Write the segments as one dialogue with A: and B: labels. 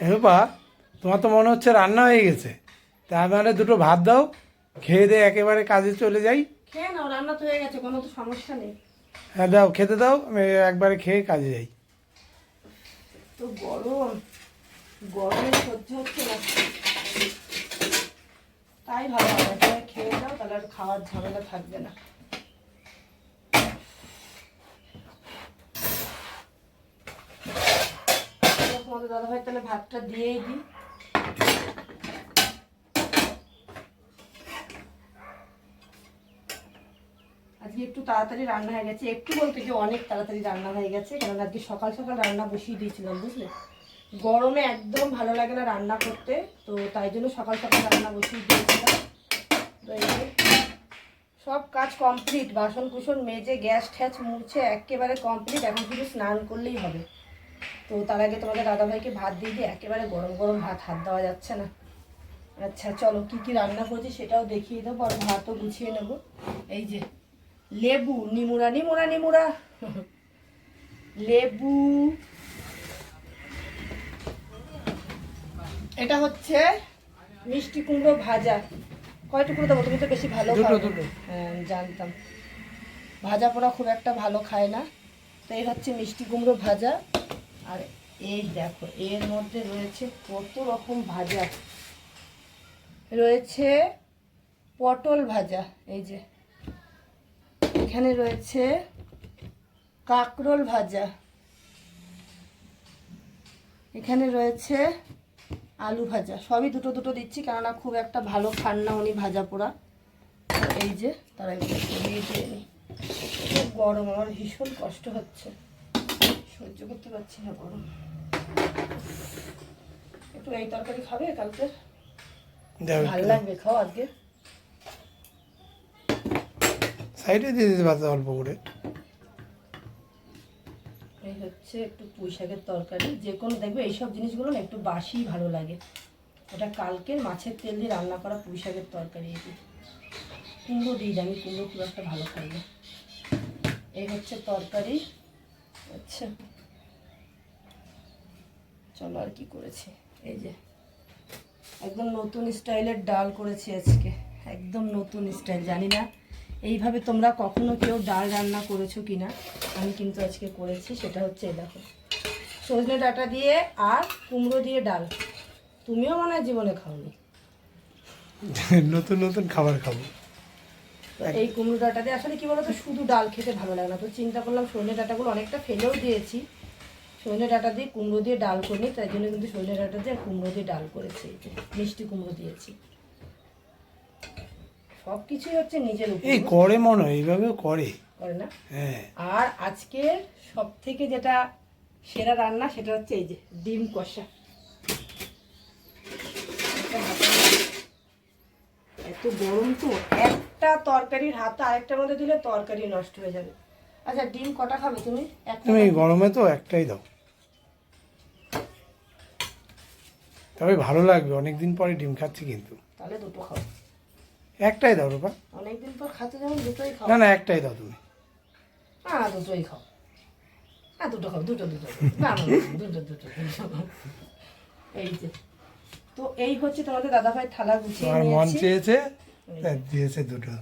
A: এবা তোমার তো মনে হচ্ছে রান্না হয়ে গেছে। তা আমাদের দুটো ভাত দাও খেয়ে দিয়ে একেবারে কাজে চলে যাই।
B: খেয়ে নাও রান্না তো হয়ে গেছে কোনো তো সমস্যা নেই।
A: হ্যাঁ দাও খেতে দাও আমি একবারে খেয়ে কাজে যাই।
B: তো গরম গরমে সহ্য হচ্ছে না। তাই ভালো হবে খেয়ে তাহলে আর খাওয়ার ঝামেলা থাকবে না তোমাদের দাদাভাই তাহলে ভাতটা দিয়েই দিই। আজকে একটু তাড়াতাড়ি রান্না হয়ে গেছে। একটু বলতে যে অনেক তাড়াতাড়ি রান্না হয়ে গেছে কারণ আজকে সকাল সকাল রান্না বসিয়ে দিয়েছিলাম, বুঝলে? গরমে একদম ভালো লাগে না রান্না করতে, তো তাই জন্য সকাল সকাল রান্না বসিয়ে দিয়েছিলাম। তো সব কাজ কমপ্লিট বাসন কুসন মেজে, গ্যাস ঠ্যাচ মুছে, একেবারে কমপ্লিট এখন শুধু স্নান করলেই হবে। তো তার আগে তোমাদের দাদাভাইকে ভাত দিয়ে দিয়ে একেবারে গরম গরম ভাত হাত দেওয়া যাচ্ছে না। আচ্ছা চলো কি কি রান্না করেছি সেটাও দেখিয়ে দেবো আর ভাতও গুছিয়ে নেব। এই যে লেবু নিমুরা নিমুরা নিমুরা। লেবু। এটা হচ্ছে মিষ্টি কুমড়ো ভাজা। কয় টুকরো দেবো? তুমি তো বেশি ভালো হ্যাঁ জানতাম। ভাজা পোড়া খুব একটা ভালো খায় না। তো এই হচ্ছে মিষ্টি কুমড়ো ভাজা। আর এই দেখো, এর মধ্যে রয়েছে কত রকম ভাজা। রয়েছে পটল ভাজা, এই যে। এখানে রয়েছে কাকরোল ভাজা। এখানে রয়েছে আলু ভাজা। সবই দুটো দুটো দিচ্ছি, কেননা খুব একটা ভালো খান না উনি ভাজা পোড়া। এই যে, তারা দিয়ে খুব গরম, আমার ভীষণ কষ্ট হচ্ছে। সহ্য করতে পারছি না গরম। একটু এই তরকারি খাবে কালকে। ভালো লাগবে খাও আজকে।
A: সাইডে দিয়ে দিতে ভাত অল্প করে।
B: এই হচ্ছে একটু পুঁই শাকের তরকারি। যে কোনো দেখবে এইসব জিনিসগুলো না একটু বাসি ভালো লাগে। ওটা কালকের মাছের তেল দিয়ে রান্না করা পুঁই শাকের তরকারি এটি। কুমড়ো দিই আমি কুমড়ো খুব একটা ভালো খাই না। এই হচ্ছে তরকারি। আচ্ছা। চলো আর কি করেছি? এই যে একদম নতুন স্টাইলের ডাল করেছি আজকে। একদম নতুন স্টাইল জানি না এইভাবে তোমরা কখনো কেউ ডাল রান্না করেছ কি না আমি কিন্তু আজকে করেছি সেটা হচ্ছে এই দেখো। সজনে ডাটা দিয়ে আর কুমড়ো দিয়ে ডাল তুমিও মনে হয় জীবনে খাওনি।
A: নতুন নতুন খাবার খাব।
B: এই কুমড়ো ডাটা দিয়ে আসলে কি বলতো শুধু ডাল খেতে ভালো লাগে না। তো চিন্তা করলাম সজনে ডাঁটাগুলো অনেকটা ফেলেও দিয়েছি সজনে ডাঁটা দিয়ে কুমড়ো দিয়ে ডাল করিনি তাই জন্য কিন্তু সজনে ডাটা দিয়ে কুমড়ো দিয়ে ডাল করেছি মিষ্টি কুমড়ো দিয়েছি। সব কিছুই হচ্ছে নিজের উপর।
A: এই করে মনে হয় এইভাবেও করে।
B: করে না?
A: হ্যাঁ।
B: আর আজকের সব থেকে যেটা সেরা রান্না সেটা হচ্ছে এই যে ডিম কষা। এত গরম তো একটা তরকারির হাতে আরেকটার মধ্যে দিলে তরকারি নষ্ট হয়ে যাবে। আচ্ছা ডিম কটা খাবে তুমি?
A: তুমি গরমে তো একটাই দাও। তবে ভালো লাগবে অনেকদিন পরে ডিম খাচ্ছি কিন্তু।
B: তাহলে দুটো খাও।
A: একটাই দাও রূপা।
B: অনেকদিন পর খাতে যেমন দুটোই খাও।
A: না না একটাই দাও তুমি।
B: হ্যাঁ দুটোই খাও। হ্যাঁ দুটো খাও দুটো দুটো। না না, না, দুটো দুটো। এই যে। তো এই হচ্ছে তোমাদের দাদাভাই থালা গুছিয়ে
A: তোমার মন চেয়েছে দিয়েছে দুটো।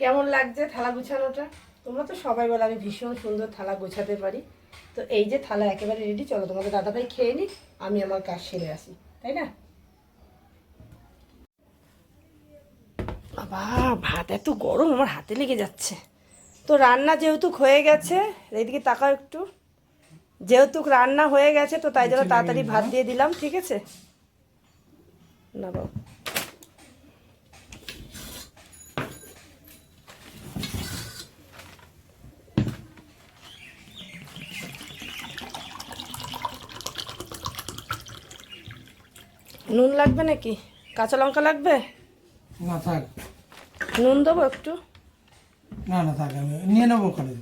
B: কেমন লাগছে থালা গুছানোটা? তোমরা তো সবাই বলে আমি ভীষণ সুন্দর থালা গোছাতে পারি। তো এই যে থালা একেবারে রেডি চলো তোমাদের দাদাভাই খেয়ে নিক আমি আমার কাজ সেরে আসি তাই না? বাবা ভাত এত গরম আমার হাতে লেগে যাচ্ছে। তো রান্না যেহেতু হয়ে গেছে এইদিকে তাকাও একটু। যেহেতু রান্না হয়ে গেছে তো তাই জন্য তাড়াতাড়ি ভাত দিয়ে দিলাম ঠিক আছে? না বাবা। নুন লাগবে নাকি? কাঁচা লঙ্কা লাগবে?
A: না থাক।
B: নুন দেবো একটু?
A: না না থাক আমি নিয়ে নেব ওখানে।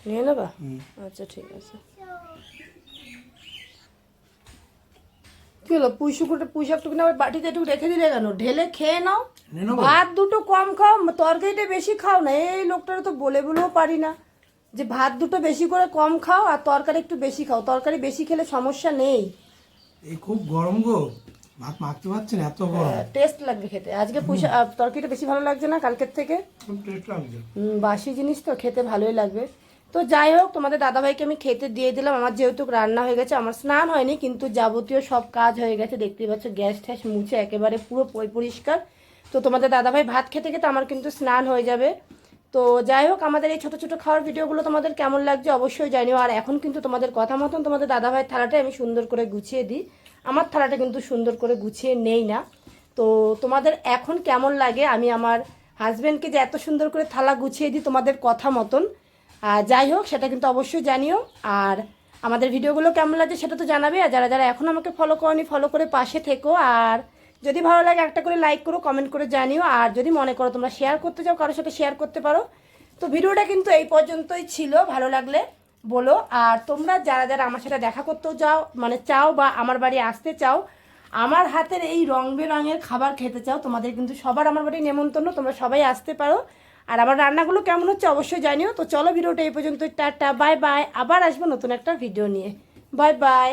B: নিয়ে নেবা? আচ্ছা ঠিক আছে। কি হলো পুঁই শুকুরটা পুঁই শাকটুকু না আবার বাটিতে একটু রেখে দিলে কেন? ঢেলে খেয়ে নাও। ভাত দুটো কম খাও তরকারিটা বেশি খাও না। এই লোকটারা তো বলে বলেও পারি না যে ভাত দুটো বেশি করে কম খাও আর তরকারি একটু বেশি খাও। তরকারি বেশি খেলে সমস্যা নেই।
A: এই খুব গরম গো। ভাত মাখতে পারছি না এত গরম।
B: টেস্ট লাগবে খেতে। আজকে আহ, তরকারিটা বেশি ভালো লাগছে না কালকের থেকে? বাসি জিনিস তো খেতে ভালোই লাগবে। তো যাই হোক তোমাদের দাদাভাইকে আমি খেতে দিয়ে দিলাম। আমার যেহেতু রান্না হয়ে গেছে আমার স্নান হয়নি কিন্তু যাবতীয় সব কাজ হয়ে গেছে। দেখতেই পাচ্ছ গ্যাস ট্যাস মুছে একেবারে পুরো পরিষ্কার। তো তোমাদের দাদাভাই ভাত খেতে খেতে আমার কিন্তু স্নান হয়ে যাবে। তো যাই হোক আমাদের এই ছোটো ছোটো খাওয়ার ভিডিওগুলো তোমাদের কেমন লাগছে অবশ্যই জানিও। আর এখন কিন্তু তোমাদের কথা মতন তোমাদের দাদাভাইয়ের থালাটা আমি সুন্দর করে গুছিয়ে দিই। আমার থালাটা কিন্তু সুন্দর করে গুছিয়ে নেই না। তো তোমাদের এখন কেমন লাগে? আমি আমার হাজব্যান্ডকে যে এত সুন্দর করে থালা গুছিয়ে দিই তোমাদের কথা মতন। যাই হোক, সেটা কিন্তু অবশ্যই জানিও। আর আমাদের ভিডিওগুলো কেমন লাগছে সেটা তো জানাবে। আর যারা যারা এখন আমাকে ফলো করনি ফলো করে পাশে থেকো। আর যদি ভালো লাগে, একটা করে লাইক করো কমেন্ট করে জানিও। আর যদি মনে করো তোমরা শেয়ার করতে চাও, কারোর সাথে শেয়ার করতে পারো। তো ভিডিওটা কিন্তু এই পর্যন্তই ছিল। ভালো লাগলে বলো, আর তোমরা যারা যারা আমার সাথে দেখা করতেও চাও মানে চাও বা আমার বাড়ি আসতে চাও, আমার হাতের এই রং বেরঙের খাবার খেতে চাও, তোমাদের কিন্তু সবার আমার বাড়ি নেমন্তন্ন, তোমরা সবাই আসতে পারো। আর আমার রান্নাগুলো কেমন হচ্ছে অবশ্যই জানিও। তো চলো ভিডিওটা এই পর্যন্ত টাটা, বাই বাই। আবার আসব নতুন একটা ভিডিও নিয়ে। Bye bye.